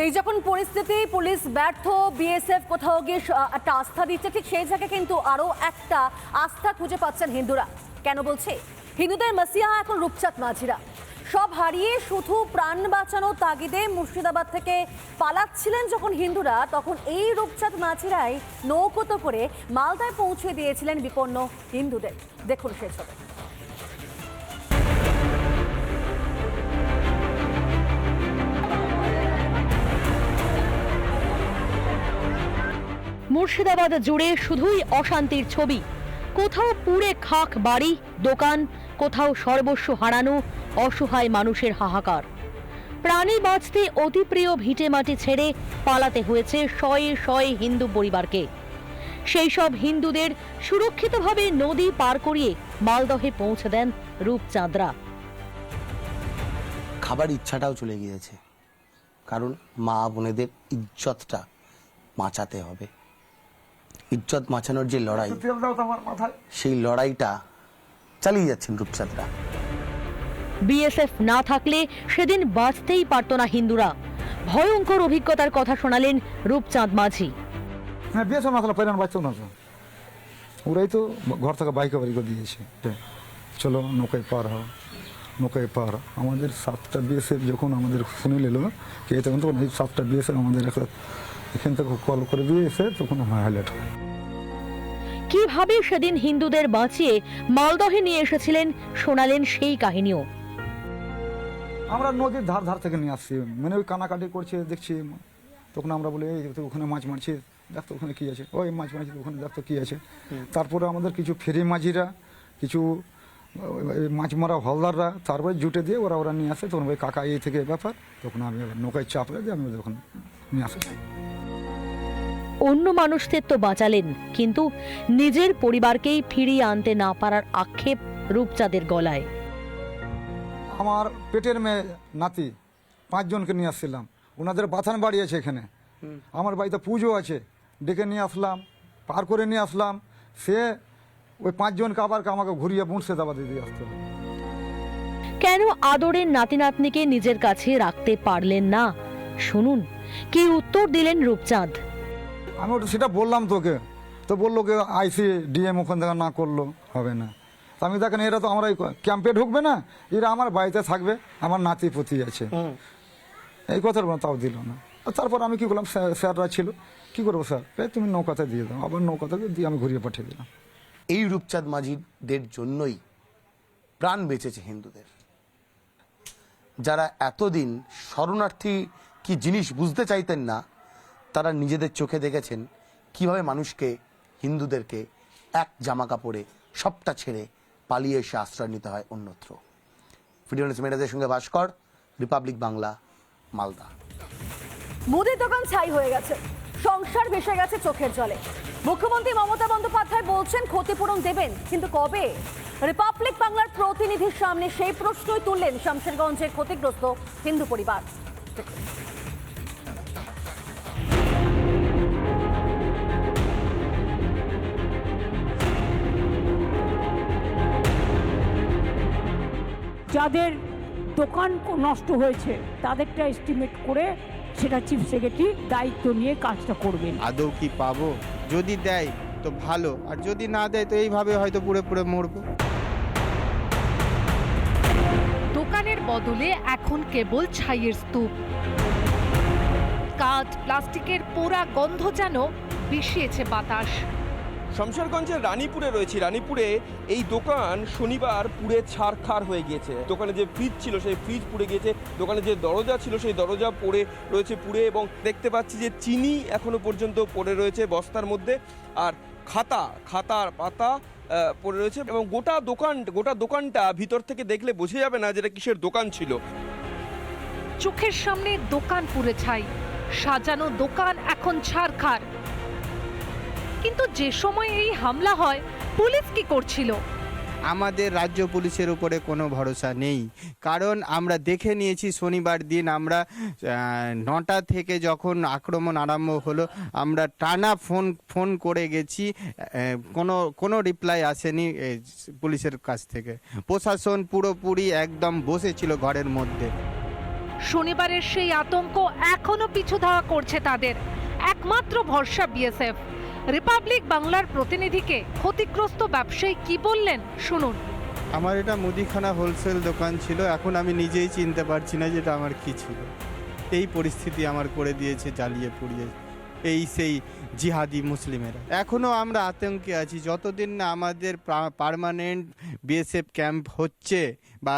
এই যখন পরিস্থিতি, পুলিশ ব্যর্থ, বিএসএফ কোথাও গিয়ে একটা আস্থা দিচ্ছে, ঠিক সেই জায়গায় কিন্তু আরও একটা আস্থা খুঁজে পাচ্ছেন হিন্দুরা। কেন বলছে? হিন্দুদের মাসিয়া এখন রূপচাঁদ মাঝিরা। সব হারিয়ে শুধু প্রাণ বাঁচানোর তাগিদে মুর্শিদাবাদ থেকে পালাচ্ছিলেন যখন হিন্দুরা, তখন এই রূপচাঁদ মাঝিরাই নৌকোতো করে মালদায় পৌঁছে দিয়েছিলেন বিপন্ন হিন্দুদের। দেখুন সে ছবি। মুর্শিদাবাদ জুড়ে শুধুই অশান্তির ছবি। কোথাও পুড়ে খাক বাড়ি, দোকান, কোথাও সর্বস্ব হারানো, অসহায় মানুষের হাহাকার। প্রাণী বাঁচতে অতি প্রিয় ভিটে মাটি ছেড়ে পালাতে হয়েছে শয়ে শয়ে হিন্দু পরিবারকে। সেই সব হিন্দুদের সুরক্ষিতভাবে নদী পার করিয়ে মালদহে পৌঁছে দেন রূপচাঁদরা। খাবার ইচ্ছাটাও চলে গিয়েছে। কারণ মা বোনেদের ইজ্জতটা বাঁচাতে হবে। ইজ্জত বাঁচানোর যে লড়াই সেই লড়াইটা চালিয়ে যাচ্ছেন রূপচাঁদরা। বিএসএফ না থাকলে সেদিন বাঁচতেই পারত না হিন্দুরা। ভয়ঙ্কর অভিজ্ঞতার কথা শোনালেন রূপচাঁদ মাঝি। হ্যাঁ বাঁচতো না ওরাই তো ঘর থেকে বাইকে বাড়ি করে দিয়েছে। চলো নৌকায় পার হও নৌকায় পার। আমাদের সাতটা বিএসএফ যখন আমাদের শুনে নিল কে তখন তখন এই সাতটা বিএসএফ আমাদের একটা এখান থেকে কল করে দিয়ে এসে তখন হাইলাইট হয় কীভাবে সেদিন হিন্দুদের বাঁচিয়ে মালদহে নিয়ে এসেছিলেন শোনালেন সেই কাহিনীও। আমরা নদীর ধার ধার থেকে নিয়ে আসছি। মানে ওই কানাকাটি করছে দেখছি। তখন আমরা বলি এই তো ওখানে মাছ মারছি। দেখ তো ওখানে কী আছে। ওই মাছ মারছি ওখানে দেখ তো কী আছে। তারপরে আমাদের কিছু ফেরি মাঝিরা কিছু মাছ মারা হলদাররা তারপরে জুটে দিয়ে ওরা ওরা নিয়ে আসে। তখন ওই কাকা এই থেকে ব্যাপার। তখন আমি নৌকায় চাপলে দিয়ে আমি তখন নিয়ে আসি অন্য মানুষদের তো বাঁচালেন কিন্তু নিজের পরিবারকেই ফিরিয়ে আনতে না পারার আক্ষেপ রূপচাঁদের গলায়। আমার পেটের মেয়ে নাতি পাঁচজনকে নিয়ে আসছিলাম। ওনাদের বাথান বাড়ি আছে এখানে। আমার বাড়িতে পুজো আছে। ডেকে নিয়ে আসলাম পার করে নিয়ে আসলাম। সে ওই পাঁচজনকে আবার আমাকে ঘুরিয়ে মুর্শিদাবাদ দিয়ে আসতে কেন আদরের নাতি নাতনিকে নিজের কাছে রাখতে পারলেন না? শুনুন কি উত্তর দিলেন রূপচাঁদ? আমি ওটা সেটা বললাম তোকে। তো বলল কি আইসি ডিএম ওখান থেকে না করল হবে না। তা আমি দেখেন এরা তো আমরা এই ক্যাম্পে ঢুকবে না এরা আমার বাড়িতে থাকবে আমার নাতি পুতি আছে এই কথার তাও দিল না। তারপর আমি কি করলাম স্যার- স্যাররা ছিল। কি করব স্যার? এই তুমি নৌকাতে দিয়ে দাও আবার নৌকাতে দিয়ে আমি ঘুরিয়ে পাঠিয়ে দিলাম। এই রূপচাঁদ মাঝিদের জন্যই প্রাণ বেঁচেছে হিন্দুদের। যারা এতদিন শরণার্থী কি জিনিস বুঝতে চাইতেন না তারা নিজেদের চোখে দেখেছেন কীভাবে মানুষকে, হিন্দুদেরকে এক জামা কাপড়ে সবটা ছেড়ে পালিয়ে এসে আশ্রয় নিতে হয় অন্যত্র। ভিডিও মেয়েরাজের সঙ্গে ভাস্কর, রিপাবলিক বাংলা, মালদা। মুদির দোকান ছাই হয়ে গেছে। সংসার ভেসে গেছে চোখের জলে। মুখ্যমন্ত্রী মমতা বন্দ্যোপাধ্যায় বলছেন ক্ষতিপূরণ দেবেন, কিন্তু কবে? রিপাবলিক বাংলার প্রতিনিধির সামনে সেই প্রশ্নই তুললেন শামশেরগঞ্জের ক্ষতিগ্রস্ত হিন্দু পরিবার। যাদের দোকান নষ্ট হয়েছে তাদেরটা এস্টিমেট করে সেটা চিফ সেক্রেটারি দায়িত্ব নিয়ে কাজটা করবেন। আদৌ কি পাবো? যদি দেয় তো ভালো। আর যদি না দেয় তো এইভাবে হয়তো পুড়ে পুড়ে মরবো। দোকানের বদলে এখন কেবল ছাইয়ের স্তূপ। কাঠ প্লাস্টিকের পোড়া গন্ধ যেন বিষিয়েছে বাতাস। শমশেরগঞ্জের রানীপুরে রয়েছি। রানীপুরে এই দোকান শনিবার পুড়ে ছারখার হয়ে গিয়েছে। দোকানে যে ফ্রিজ ছিল, সেই ফ্রিজ পুড়ে গিয়েছে। দোকানে যে দরজা ছিল, সেই দরজা পড়ে রয়েছে পুড়ে এবং দেখতে পাচ্ছি যে চিনি এখনও পর্যন্ত পড়ে রয়েছে বস্তার মধ্যে। আর খাতা, খাতার পাতা পড়ে রয়েছে এবং গোটা দোকান, গোটা দোকানটা ভিতর থেকে দেখলে বোঝা যাবে না যেটা কিসের দোকান ছিল। চোখের সামনে দোকান পুড়ে ছাই। সাজানো দোকান এখন ছারখার কিন্তু যে সময় এই হামলা হয় পুলিশ কি করছিল? আমাদের রাজ্য পুলিশের উপরে কোনো ভরসা নেই। কারণ আমরা দেখে নিয়েছি শনিবার দিন আমরা নটা থেকে যখন আক্রমণ আরম্ভ হলো আমরা টানা ফোন ফোন করে গেছি কোনো কোনো রিপ্লাই আসেনি পুলিশের কাছ থেকে। প্রশাসন পুরোপুরি একদম বসেছিল ঘরের মধ্যে। শনিবারের সেই আতঙ্ক এখনও পিছু ধাওয়া করছে তাদের। একমাত্র ভরসা বিএসএফ। রিপাবলিক বাংলার প্রতিনিধিকে ক্ষতিগ্রস্ত ব্যবসায়ী কি বললেন? শুনুন। আমার এটা মুদিখানা হোলসেল দোকান ছিল, এখন আমি নিজেই চিনতে পারছি না যেটা আমার কি ছিল। এই পরিস্থিতি আমার করে দিয়েছে, জ্বালিয়ে পুড়িয়ে। এই সেই জিহাদি মুসলিমেরা। এখনও আমরা আতঙ্কে আছি, যতদিন না আমাদের পার্মানেন্ট বিএসএফ ক্যাম্প হচ্ছে বা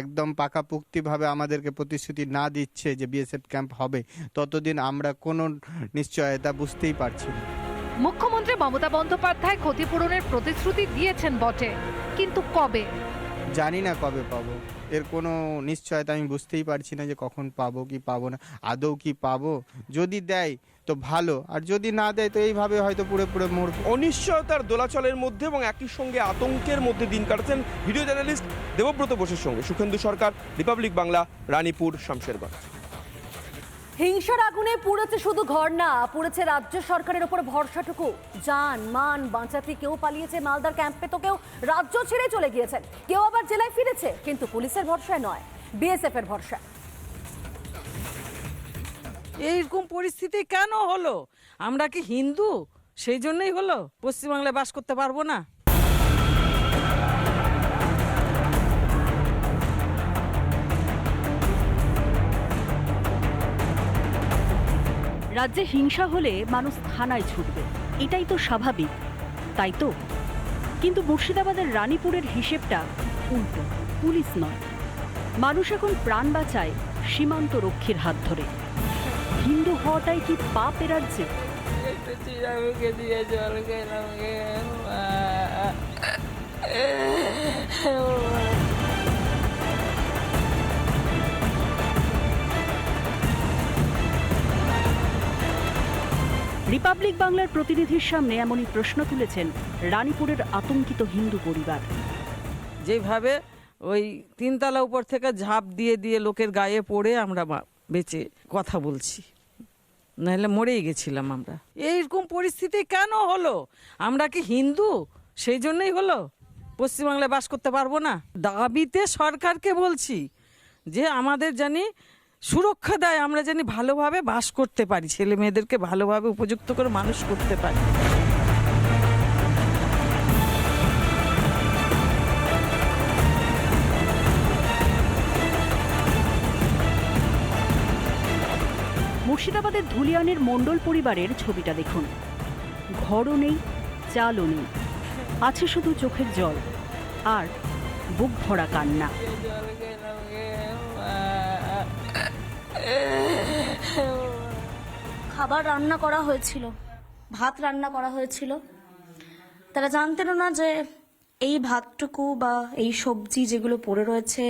একদম পাকাপুক্তিভাবে আমাদেরকে প্রতিশ্রুতি না দিচ্ছে যে বিএসএফ ক্যাম্প হবে, ততদিন আমরা কোনো নিশ্চয়তা বুঝতেই পারছি না। মুখ্যমন্ত্রী মমতা বন্দ্যোপাধ্যায় ক্ষতিপূরণের প্রতিশ্রুতি দিয়েছেন বটে। কিন্তু কবে? জানি না কবে পাবো। এর কোনো নিশ্চয়তা আমি বুঝতেই পারছি না যে কখন পাবো কি পাবো না। আদৌ কি পাবো? যদি দেয় তো ভালো। আর যদি না দেয় তো এইভাবে হয়তো পুরো পুরো মরবো। অনিশ্চয়তার দোলাচলের মধ্যে এবং একই সঙ্গে আতঙ্কের মধ্যে দিন কাটাচ্ছেন ভিডিও জার্নালিস্ট দেবব্রত বোসের সঙ্গে সুখেন্দু সরকার রিপাবলিক বাংলা রানীপুর শামশেরগঞ্জ। হিংসার আগুনে পুড়েছে শুধু ঘর না, পুড়েছে রাজ্য সরকারের ওপর ভরসাটুকু। যান, মান বাঁচাতে কেউ পালিয়েছে মালদার ক্যাম্পে তো কেউ রাজ্য ছেড়ে চলে গিয়েছেন। কেউ আবার জেলায় ফিরেছে, কিন্তু পুলিশের ভরসায় নয় বিএসএফ এর ভরসায়। এইরকম পরিস্থিতি কেন হলো? আমরা কি হিন্দু? সেই জন্যই হলো? পশ্চিমবাংলায় বাস করতে পারব না? রাজ্যে হিংসা হলে মানুষ থানায় ছুটবে। এটাই তো স্বাভাবিক, তাই তো? কিন্তু মুর্শিদাবাদের রানীপুরের হিসেবটা উল্টো, পুলিশ নয়। মানুষ এখন প্রাণ বাঁচায় সীমান্ত রক্ষীর হাত ধরে। হিন্দু হওয়াটাই কি পাপ এ রাজ্যে? রিপাবলিক বাংলার প্রতিনিধির সামনে এমনই প্রশ্ন তুলেছেন রানীপুরের আতঙ্কিত হিন্দু পরিবার। যেভাবে ওই তিনতলা উপর থেকে ঝাঁপ দিয়ে দিয়ে লোকের গায়ে পড়ে আমরা বেঁচে কথা বলছি। নাহলে মরেই গেছিলাম আমরা। এইরকম পরিস্থিতি কেন হলো? আমরা কি হিন্দু? সেই জন্যই হলো। পশ্চিমবাংলায় বাস করতে পারব না। দাবিতে সরকারকে বলছি যে আমাদের জানি সুরক্ষা দেয়, আমরা জানি ভালোভাবে বাস করতে পারি, ছেলে মেয়েদেরকে ভালোভাবে উপযুক্ত করে মানুষ করতে পারি। মুর্শিদাবাদের ধুলিয়ানের মণ্ডল পরিবারের ছবিটা দেখুন। ঘরও নেই, চালও নেই, আছে শুধু চোখের জল আর বুক ভরা কান্না। খাবার রান্না করা হয়েছিল, ভাত রান্না করা হয়েছিল। তারা জানতেন না যে এই ভাতটুকু বা এই সবজি যেগুলো পড়ে রয়েছে,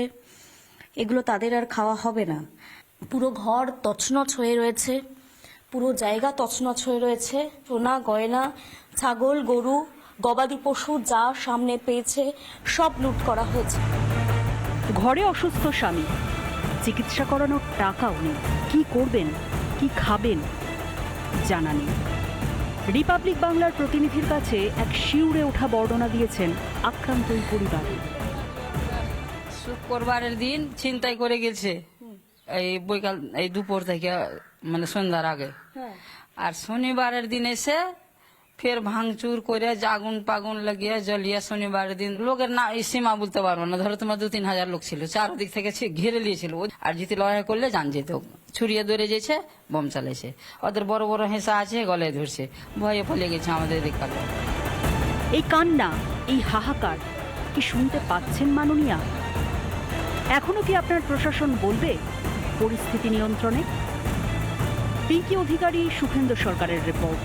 এগুলো তাদের আর খাওয়া হবে না। পুরো ঘর তছনছ হয়ে রয়েছে, পুরো জায়গা তছনছ হয়ে রয়েছে। সোনা, গয়না, ছাগল, গরু, গবাদি পশু যা সামনে পেয়েছে, সব লুট করা হয়েছে। ঘরে অসুস্থ স্বামী। চিকিৎসা করানোর টাকাও নেই। কি করবেন? কি খাবেন? জানা নেই। রিপাবলিক বাংলার প্রতিনিধির কাছে এক শিউরে ওঠা বর্ণনা দিয়েছেন আক্রান্ত এই পরিবার। শুক্রবারের দিন ছিনতাই করে গেছে। এই বৈকাল এই দুপুর থেকে মানে সন্ধ্যার আগে। আর শনিবারের দিন এসে ফের ভাঙচুর করে জাগুন পাগুন লাগিয়ে জ্বলিয়ে শনিবারের দিন লোকের না সীমা বলতে পারব না। ধরো তোমার দু তিন হাজার লোক ছিল, চারদিক থেকে ঘিরে নিয়েছিল। আর যদি লড়াই করলে জান যেত। ছুরিয়ে ধরে যেছে, বোম চালাইছে। ওদের বড় বড় হেসা আছে, গলায় ধরছে। ভয়ে ফলে গেছে আমাদের দিককার এই কান্না, এই হাহাকার, কি শুনতে পাচ্ছেন মাননীয়া? এখনও কি আপনার প্রশাসন বলবে পরিস্থিতি নিয়ন্ত্রণে? পিঙ্কি অধিকারী সুখেন্দ্র সরকারের রিপোর্ট।